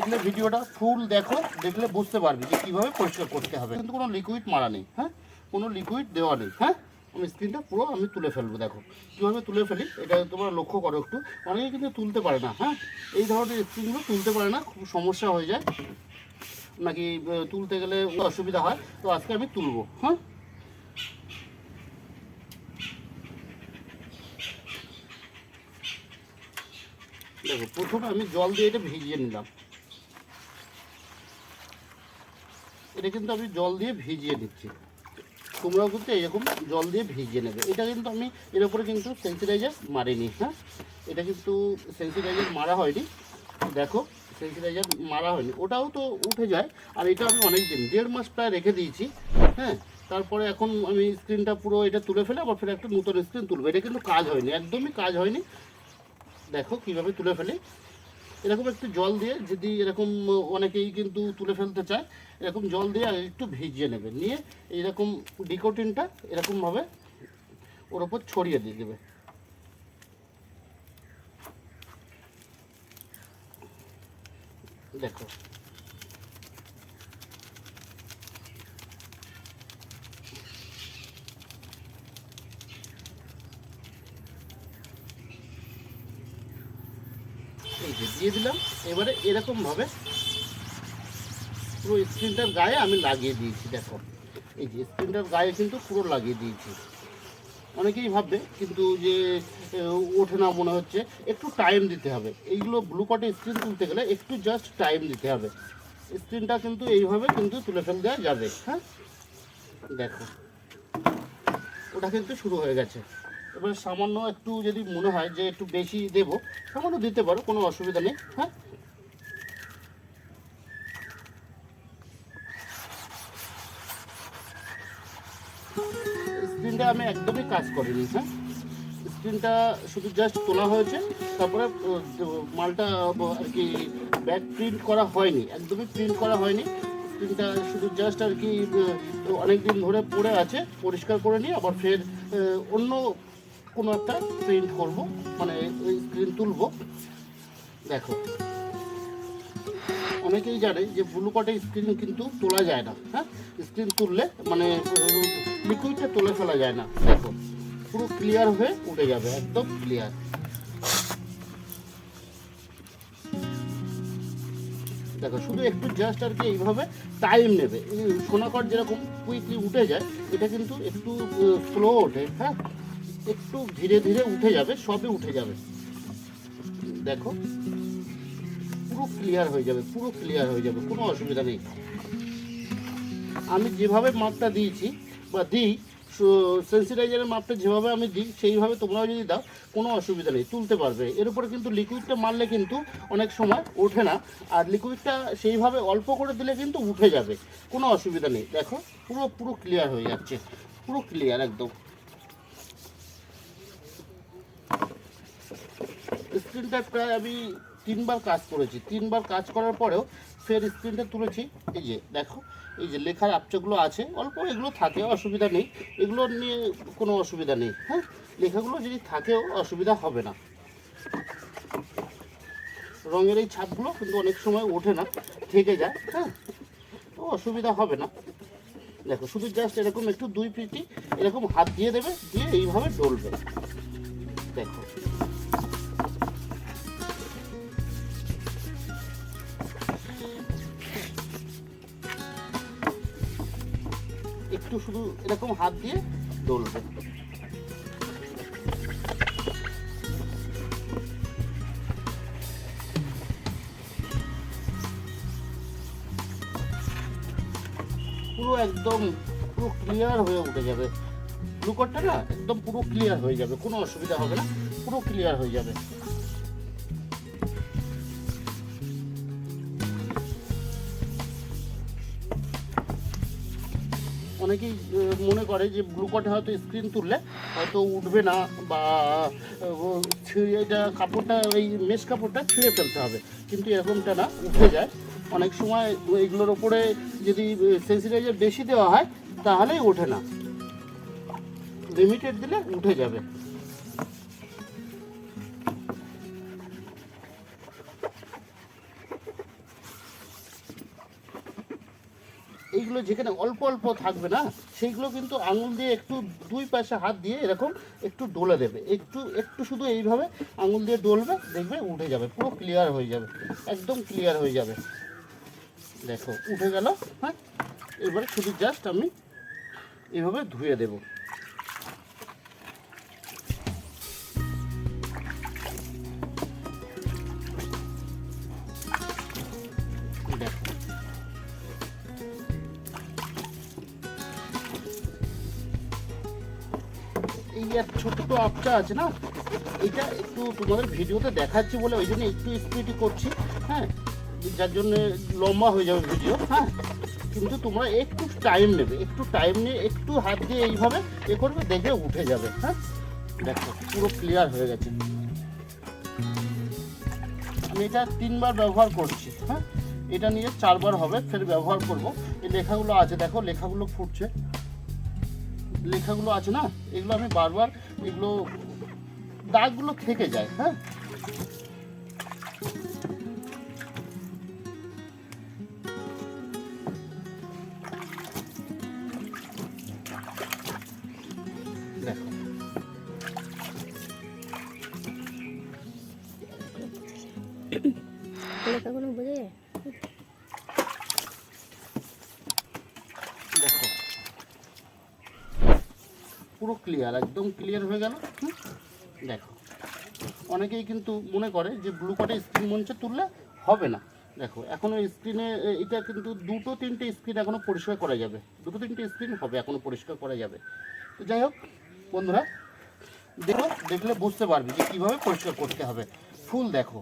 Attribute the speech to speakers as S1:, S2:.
S1: দেখলে ভিডিওটা ফুল দেখো, দেখলে বুঝতে পারবি যে কীভাবে পরিষ্কার করতে হবে। কিন্তু কোনো লিকুইড মারা নেই হ্যাঁ? কোনো লিকুইড দেওয়া নেই হ্যাঁ? আমি স্ক্রিনটা পুরো আমি তুলে ফেলব, দেখো। কীভাবে তুলে ফেলি, এটা তোমরা লক্ষ্য করো একটু। অনেকে কিন্তু তুলতে পারে না হ্যাঁ? এই ধরনের স্ক্রিনগুলো তুলতে পারে না, খুব সমস্যা হয়ে যায়। নাকি তুলতে গেলে অসুবিধা হয়, তো আজকে আমি তুলবো হ্যাঁ? দেখো, প্রথমে আমি জল দিয়ে এটা ভিজিয়ে নিলাম। এটা কিন্তু আমি জল দিয়ে ভিজিয়ে দিচ্ছি। তোমরাও কিন্তু এরকম জল দিয়ে ভিজিয়ে নেবে। এটা কিন্তু আমি এর উপরে কিন্তু সেন্সিটাইজার মারিনি হ্যাঁ? এটা কিন্তু সেন্সিটাইজার মারা হয়নি। দেখো সেন্সিটাইজার মারা হয়নি। ওটাও তো উঠে যায়। আর এটা আমি অনেক দিন দেড় মাস প্রায় রেখে দিয়েছি হ্যাঁ? তারপরে এখন আমি স্ক্রিনটা পুরো এটা তুলে ফেলে, আবার ফের একটা নতুন স্ক্রিন তুলবো। এটা কিন্তু কাজ হয়নি, একদমই কাজ হয়নি। দেখো কীভাবে তুলে ফেলি। এরকম একটু জল দিয়ে যদি এরকম অনেকেই কিন্তু তুলে ফেলতে চায়, এরকম জল দিয়ে আর একটু ভিজিয়ে নেবে। নিয়ে এইরকম ডিকোটিনটা এরকমভাবে ওর ওপর ছড়িয়ে দিয়ে দেবে। দেখো। এই যে দিয়ে দিলাম। এবারে এরকমভাবে পুরো স্ক্রিনটার গায়ে আমি লাগিয়ে দিয়েছি, দেখো। এই যে স্ক্রিনটার গায়ে কিন্তু পুরো লাগিয়ে দিয়েছি। অনেকেই ভাববে, কিন্তু যে ওঠে না মনে হচ্ছে, একটু টাইম দিতে হবে। এইগুলো ব্লু কটে স্ক্রিন তুলতে গেলে একটু জাস্ট টাইম দিতে হবে। স্ক্রিনটা কিন্তু এইভাবে কিন্তু তুলে ফেল দেওয়া যাবে হ্যাঁ? দেখো, ওটা কিন্তু শুরু হয়ে গেছে। এবার সামান্য একটু যদি মনে হয় যে একটু বেশি দেবো, সামান্য দিতে পারো, কোনো অসুবিধা নেই হ্যাঁ? স্ক্রিনটা আমি একদমই কাজ করিনি হ্যাঁ? স্ক্রিনটা শুধু জাস্ট তোলা হয়েছে, তারপরে মালটা আর কি ব্যাক প্রিন্ট করা হয়নি, একদমই প্রিন্ট করা হয়নি। স্ক্রিনটা শুধু জাস্ট আর কি অনেক দিন ধরে পড়ে আছে, পরিষ্কার করে নিয়ে, আবার ফের অন্য কোনো একটা প্রিন্ট করব মানে ওই স্ক্রিন তুলবো। দেখো। অনেকেই জানে যে ব্লু কটে স্ক্রিন কিন্তু তোলা যায় না হ্যাঁ? স্ক্রিন তুললে মানে লিকুইডটা তুলে ফেলা যায় না। দেখো, পুরো ক্লিয়ার হয়ে উঠে যাবে, একদম ক্লিয়ার দেখো, শুধু একটু জাস্ট আর কি এইভাবে টাইম নেবে। সোনাকট যেরকম কুইকলি উঠে যায়, এটা কিন্তু একটু স্লো ওঠে হ্যাঁ? একটু ধীরে ধীরে উঠে যাবে, সবই উঠে যাবে। দেখো, পুরো ক্লিয়ার হয়ে যাবে, পুরো ক্লিয়ার হয়ে যাবে, কোনো অসুবিধা নেই। আমি যেভাবে মাপটা দিয়েছি বা দিই সেন্সিটাইজারের মাপটা যেভাবে আমি দিই, সেইভাবে তোমরাও যদি দাও, কোনো অসুবিধা নেই, তুলতে পারবে। এর উপরে কিন্তু লিকুইডটা মারলে কিন্তু অনেক সময় ওঠে না, আর লিকুইডটা সেইভাবে অল্প করে দিলে কিন্তু উঠে যাবে, কোনো অসুবিধা নেই। দেখো, পুরো পুরো ক্লিয়ার হয়ে যাচ্ছে, পুরো ক্লিয়ার একদম। স্ক্রিনটা প্রায় আমি তিনবার কাজ করেছি। তিনবার কাজ করার পরেও ফের স্ক্রিনটা তুলেছি। এই যে, দেখো, এই যে লেখার আপচাগুলো আছে। অল্প এগুলো থাকে, অসুবিধা নেই। এগুলো নিয়ে কোনো অসুবিধা নেই হ্যাঁ? লেখাগুলো যদি থাকেও অসুবিধা হবে না। রঙের এই ছাপগুলো কিন্তু অনেক সময় ওঠে না, থেকে যায় হ্যাঁ? তো অসুবিধা হবে না। দেখো, শুধু জাস্ট এরকম একটু দুই পিটি এরকম হাত দিয়ে দেবে, দিয়ে এইভাবে ডলবে দেখো একটু শুধু এরকম হাত দিয়ে ডলবে পুরো একদম, পুরো ক্লিয়ার হয়ে উঠে যাবে। ব্লুকটটা না একদম পুরো ক্লিয়ার হয়ে যাবে, কোনো অসুবিধা হবে না, পুরো ক্লিয়ার হয়ে যাবে। অনেকেই মনে করে যে গ্লুকটে হয়তো স্ক্রিন তুললে হয়তো উঠবে না বা এটা কাপড়টা, এই মেশ কাপড়টা ছিঁড়ে ফেলতে হবে। কিন্তু এরকমটা না, উঠে যায়। অনেক সময় এইগুলোর ওপরে যদি সেন্সিটাইজার বেশি দেওয়া হয়, তাহলেই ওঠে না। লিমিটেড দিলে উঠে যাবে। এইগুলো যেখানে অল্প অল্প থাকবে না, সেইগুলো কিন্তু আঙুল দিয়ে একটু দুই পাশে হাত দিয়ে এরকম একটু ডোলে দেবে। একটু একটু শুধু এইভাবে আঙুল দিয়ে ডলবে, দেখবে উঠে যাবে, পুরো ক্লিয়ার হয়ে যাবে, একদম ক্লিয়ার হয়ে যাবে। দেখো, উঠে গেল হ্যাঁ? এবারে শুধু জাস্ট আমি এভাবে ধুয়ে দেবো। যে ছোট্ট আপটা আছে না, এটা একটু তোমাদের ভিডিওতে দেখাচ্ছি বলে ওই জন্য একটু স্পিডই করছি হ্যাঁ? যার জন্য লম্বা হয়ে যাবে ভিডিও হ্যাঁ? কিন্তু তোমরা একটু টাইম নেবে, একটু টাইম নিয়ে একটু হাত দিয়ে এইভাবে এ করবে দেখে উঠে যাবে হ্যাঁ? দেখো, পুরো ক্লিয়ার হয়ে গেছে। আমি এটা তিনবার ব্যবহার করছি হ্যাঁ? এটা নিয়ে চারবার হবে, ফের ব্যবহার করব। এই লেখাগুলো আছে, দেখো, লেখাগুলো ফুটছে। লেখাগুলো আছে না এগুলো আমি বারবার এগুলো দাগগুলো থেকে যায় হ্যাঁ দেখো
S2: লেখাগুলো বোঝা যায়
S1: দেখো পুরো ক্লিয়ার একদম ক্লিয়ার হয়ে গেল? দেখো, অনেকেই কিন্তু মনে করে যে ব্লু কাটে স্ক্রিন মঞ্চে তুললে হবে না। দেখো, এখনও স্ক্রিনে এটা কিন্তু দুটো তিনটে স্ক্রিন এখনও পরিষ্কার করা যাবে। দুটো তিনটে স্ক্রিন হবে, এখনও পরিষ্কার করা যাবে। তো যাই হোক, বন্ধুরা দেখো দেখলে বুঝতে পারবি যে কীভাবে পরিষ্কার করতে হবে। ফুল দেখো